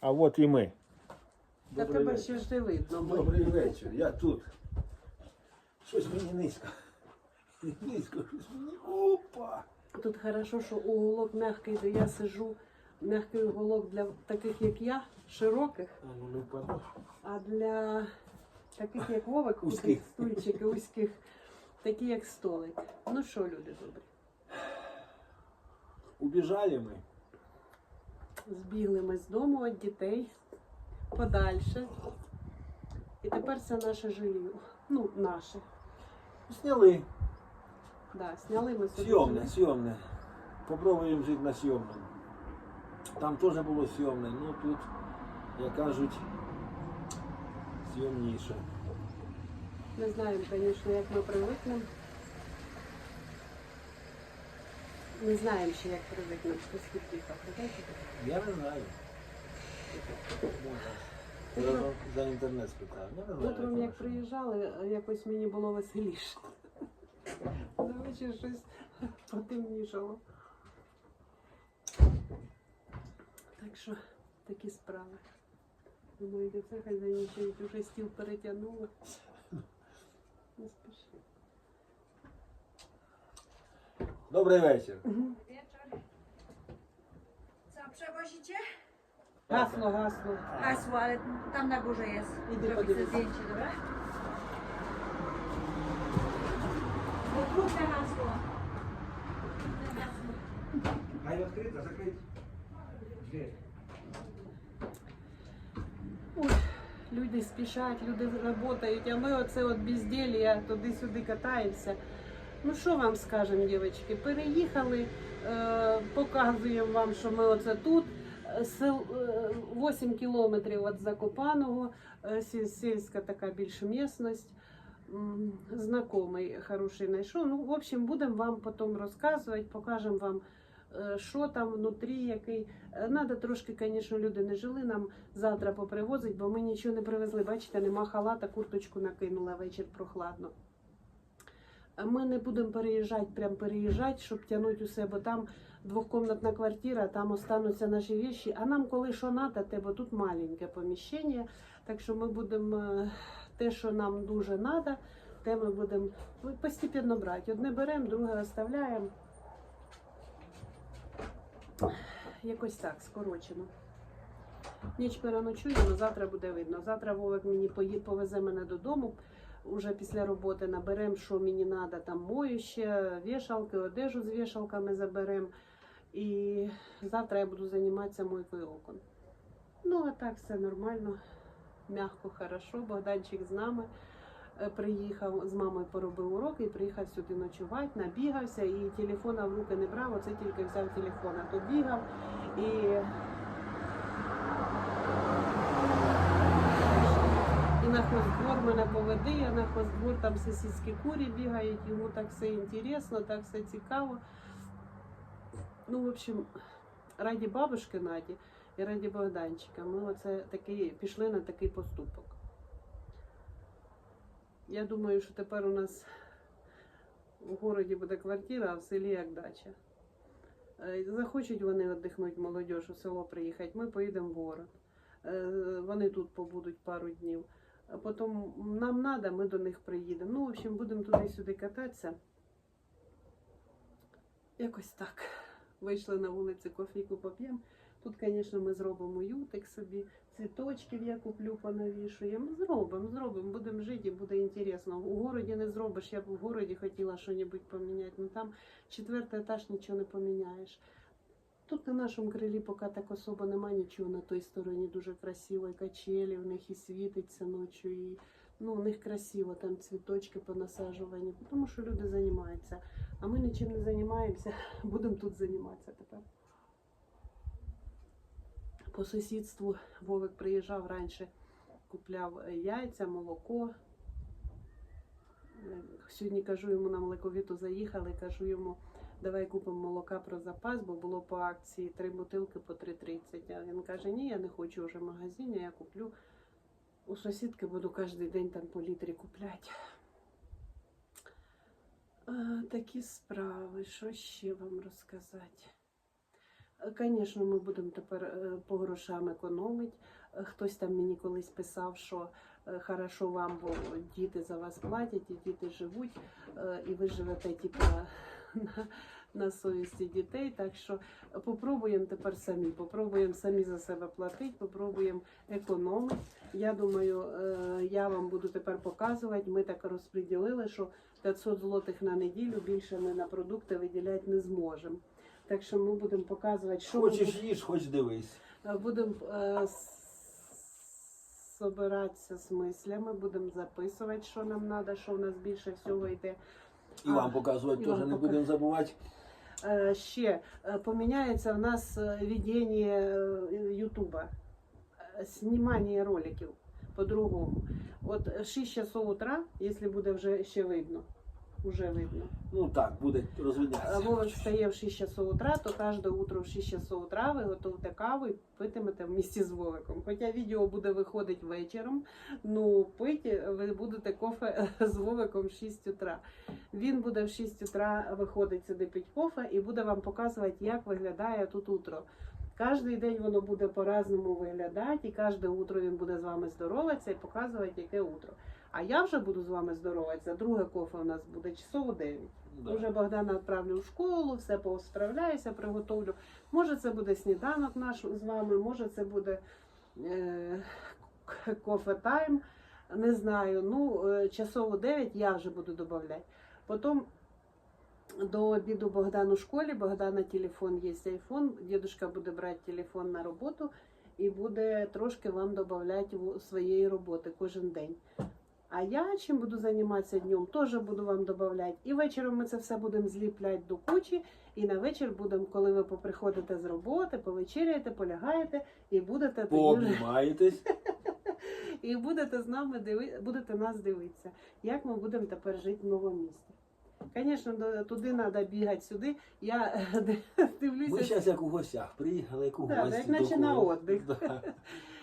А от і ми. Та тебе ще ж не видно. бо- Добрий вечір, я тут. Щось мені низько. Низько, щось мені. Опа! Тут хорошо, що уголок м'який, де я сижу. М'який уголок для таких, як я, широких, А ну не впаду. а для таких, як Вовик, Узьких. узких стульчики, узьких, такі, як столик. Ну що, люди добрі, Убіжали ми. Збігли ми з дому від дітей подальше. І тепер це наше жилье. Ну, наше. Сняли. Да, сняли ми собі. Сйомне, сйомне. Попробуємо жити на сйомному. Там теж було сйомне, ну тут, як кажуть, сйомніше. Не знаємо, звісно, як ми привикнемо. Не знаємо ще, як привикнемо, хтось під'їхав. Знаєте? Я не знаю. Я за інтернет спитав. Я не знаю. Утром, як що. приїжджали, якось мені було веселіше. На щось потемнішало. Так що такі справи. Думаю, це хазяйничають, уже стіл перетягнули. Не спіши. Dobry wieczór. Wieczór. Co, przewozicie? Гасло, гасло. Hasło, ale tam na górze jest. Idę Zrobić podjdę. sobie zdjęcie, dobra? Bo trudne hasło. Trudne hasło. Хай відкрита, закрити. Двері. Ой, люди спішать, люди працюють, а ми оце от безділля туди-сюди катаємося. Ну що вам скажемо, дівчатки, переїхали, е, показуємо вам, що ми оце тут. Е, е, 8 кілометрів від Закопаного, е, сільська така більш місність. М, Знакомий хороший знайшов. Ну, в общем, будемо вам потім розказувати, покажемо вам, е, що там внутрі, який. Надо трошки, звісно, люди не жили нам завтра попривозить, бо ми нічого не привезли. Бачите, нема халата, курточку накинула вечір прохладно. Ми не будемо переїжджати, прям переїжджати, щоб тягнути усе, бо там двохкомнатна квартира, там остануться наші віші. А нам коли що надо, те, бо тут маленьке поміщення. Так що ми будемо е, те, що нам дуже треба, те ми будемо постійно брати. Одне беремо, друге оставляємо. Якось так, скорочено. Ніч переночуємо, завтра буде видно. Завтра Вовик мені повезе мене додому. Уже після роботи наберемо, що мені треба, там моюще, вішалки, одежу з вішалками заберемо. І завтра я буду займатися мойкою окон. Ну, а так все нормально, м'яко, хорошо. Богданчик з нами е, приїхав, з мамою поробив уроки і приїхав сюди ночувати, набігався і телефона в руки не брав, оце тільки взяв телефон, а то бігав. І на хоздвор мене поведе, я на хоздвор, там сусідські курі бігають, йому так все інтересно, так все цікаво. Ну, в общем, раді бабушки Наді і раді Богданчика, ми оце такий, пішли на такий поступок. Я думаю, що тепер у нас в городі буде квартира, а в селі як дача. Е, Захочуть вони віддихнути молодіж у село приїхати, ми поїдемо в город. Е, Вони тут побудуть пару днів. Потім нам треба, ми до них приїдемо. Ну, в общем, будемо туди-сюди кататися. Якось так. Вийшли на вулиці, кофійку поп'ємо. Тут, звісно, ми зробимо ютик собі, цвіточків я куплю, понавішуємо. Зробимо, зробимо, будемо жити буде інтересно. У городі не зробиш, я б в городі хотіла щось поміняти, ну там четвертий етаж нічого не поміняєш. Тут на нашому крилі поки так особо нема нічого на той стороні дуже красиво, і качелі в них і світиться ночі, і ну, у них красиво, там цвіточки понасаджувані, тому що люди займаються. А ми нічим не займаємося, будемо тут займатися тепер. По сусідству Вовик приїжджав раніше, купляв е, яйця, молоко. Е, Сьогодні кажу йому на млековіту заїхали, кажу йому, давай купимо молока про запас, бо було по акції три бутилки по 3,30. А він каже, ні, я не хочу вже в магазині, я куплю. У сусідки буду кожен день там по літрі купляти. А, такі справи, що ще вам розказати? Звісно, ми будемо тепер е, по грошам економити. Е, Хтось там мені колись писав, що е, хорошо вам, бо діти за вас платять, і діти живуть, і ви живете типу, на, на совісті дітей. Так що попробуємо тепер самі, попробуємо самі за себе платити, попробуємо економити. Я думаю, е, я вам буду тепер показувати. Ми так розподілили, що 500 злотих на неділю більше ми на продукти виділяти не зможемо. Так що ми будемо показувати, що ми Хочеш їж, хоч дивись. Е, Будемо е, собиратися з мислями, будемо записувати, що нам треба, що в нас більше всього йде. І вам показувати і теж не будемо забувати. Е, Ще е, поміняється в нас е, ведення Ютуба, знімання роликів по-другому. От 6 часов утра, якщо буде вже ще видно, вже видно. Ну так, буде розвиднятися. Вова встає в 6 часов утра, то кожне утро в 6 часов утра ви готуєте каву і питимете в місті з Вовиком. Хоча відео буде виходити вечором, ну пити ви будете кофе з Вовиком в 6 утра. Він буде в 6 утра виходить сюди пить кофе і буде вам показувати, як виглядає тут утро. Кожний день воно буде по-разному виглядати, і кожне утро він буде з вами здороватися і показувати, яке утро. А я вже буду з вами здороватися. Друге кофе у нас буде часово 9. Да. Уже Богдана відправлю в школу, все посправляюся, приготовлю. Може, це буде сніданок наш з вами, може, це буде е, кофе тайм. Не знаю. Ну, е, часово 9 я вже буду додавати. Потім до обіду Богдан у школі. Богдана телефон є айфон. Дідушка буде брати телефон на роботу і буде трошки вам додавати своєї роботи кожен день. А я чим буду займатися днем, теж буду вам додавати. І вечором ми це все будемо зліпляти до кучі. І на вечір будемо, коли ви поприходите з роботи, повечеряєте, полягаєте і будете Пообнімаєтесь. і будете з нами диви... будете нас дивитися, як ми будемо тепер жити в новому місті. Звісно, туди треба бігати сюди. Я Ми дивлюся. зараз як у гостях приїхали, як у гості. як наче на отдих.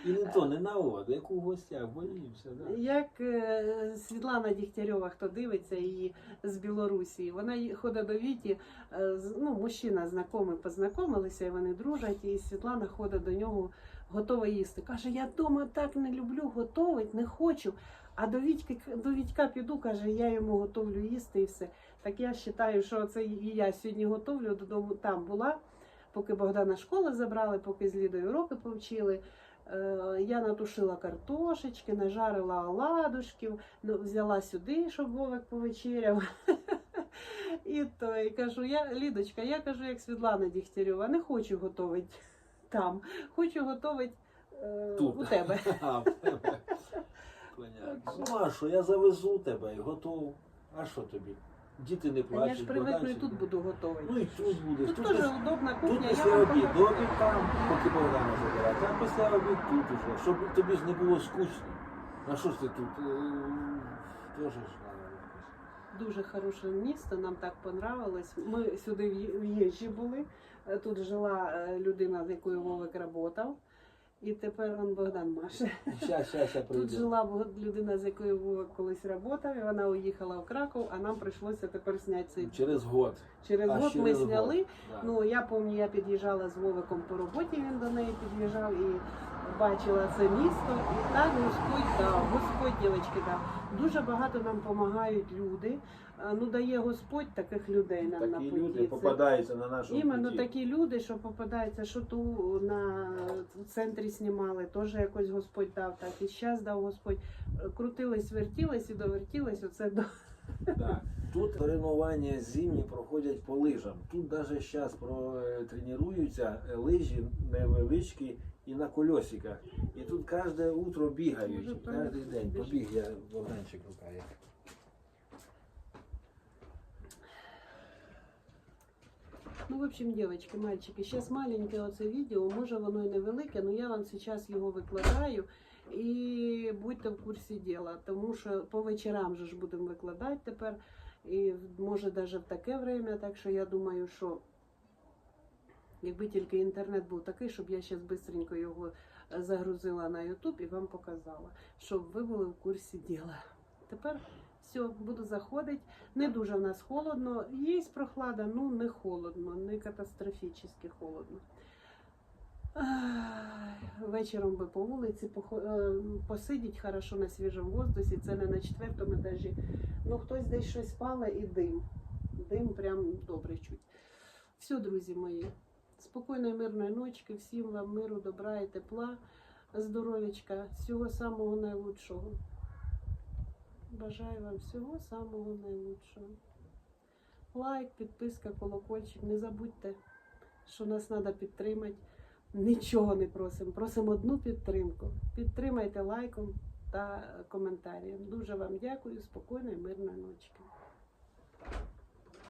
І не то, не на отдих, як у гостях, боїмося. Да. Як е, Світлана Дігтярьова, хто дивиться її з Білорусі, вона ходить до Віті, е, ну, мужчина знайомий, познайомилися, і вони дружать, і Світлана ходить до нього, готова їсти. Каже, я вдома так не люблю готувати, не хочу. А до Вітьки, до Вітька піду, каже, я йому готовлю їсти і все. Так я вважаю, що це і я сьогодні готовлю додому там була, поки Богдана з школи забрали, поки з Лідою уроки повчили. Е, Я натушила картошечки, нажарила оладушків, ну, взяла сюди, щоб Вовик повечеряв. І то і кажу, я Лідочка, я кажу, як Світлана Дігтярьова, не хочу готувати там, хочу готувати е, Тут. у тебе. Понятно. Ну, а що, я завезу тебе і готов. А що тобі? Діти не плачуть. я ж привикну і тут буду готувати. Ну і тут будеш. Тут Тут, теж удобна кухня, я після обід, до там, поки Богдана забирати, а після обід тут уже. Щоб тобі ж не було скучно. А що ж ти тут? Е, Теж ж надо. Дуже хороше місто, нам так понравилось. Ми сюди в- в'їжджі були. Е, Тут жила е, людина, з якою Вовик працював. І тепер он Богдан Маша. Щас, щас я Тут жила людина, з якою Вовик колись працював, і вона уїхала в Краков, а нам прийшлося тепер зняти цей. Через год. Через А год ми через год, зняли. да. Ну я пам'ятаю, я під'їжджала з Вовиком по роботі, він до неї під'їжджав і бачила це місто. І так Господь дав, Господь, дівчатки, дав. Дуже багато нам допомагають люди. Ну дає Господь таких людей нам на Такі путі. люди Це попадаються на нашому Іменно такі люди, що попадаються, що ту на в центрі знімали, теж якось Господь дав, так і зараз дав Господь. Крутились, вертілись і довертілись. Оце до Да. Тут тренування зимні проходять по лижам. Тут навіть зараз тренуються лижі невеличкі і на кольосиках. І тут кожне утро бігають. Кожен день. Побіг я Богданчик рукає. Ну, в общем, девочки, мальчики, сейчас маленьке оце відео, може воно і невелике, але я вам зараз його викладаю. І будьте в курсі діла, тому що по вечорам же ж будемо викладати тепер. І може навіть в таке время, так що я думаю, що якби тільки інтернет був такий, щоб я зараз швидко його е, загрузила на YouTube і вам показала, щоб ви були в курсі діла. Тепер Все, буду заходити. Не дуже в нас холодно. Є прохлада, ну не холодно, не катастрофічно холодно. Вечором би по вулиці е, посидіть хорошо на свіжому воздусі, це не на четвертому етажі. Ну хтось десь щось пале і дим. Дим прям добре чуть. Все, друзі мої. Спокійної, мирної ночки, всім вам миру, добра і тепла, здоров'ячка, всього самого найлучшого. Бажаю вам всього самого найлучшого. Лайк, підписка, колокольчик. Не забудьте, що нас треба підтримати. Нічого не просимо. Просимо одну підтримку. Підтримайте лайком та коментарем. Дуже вам дякую. Спокійної, мирної ночки.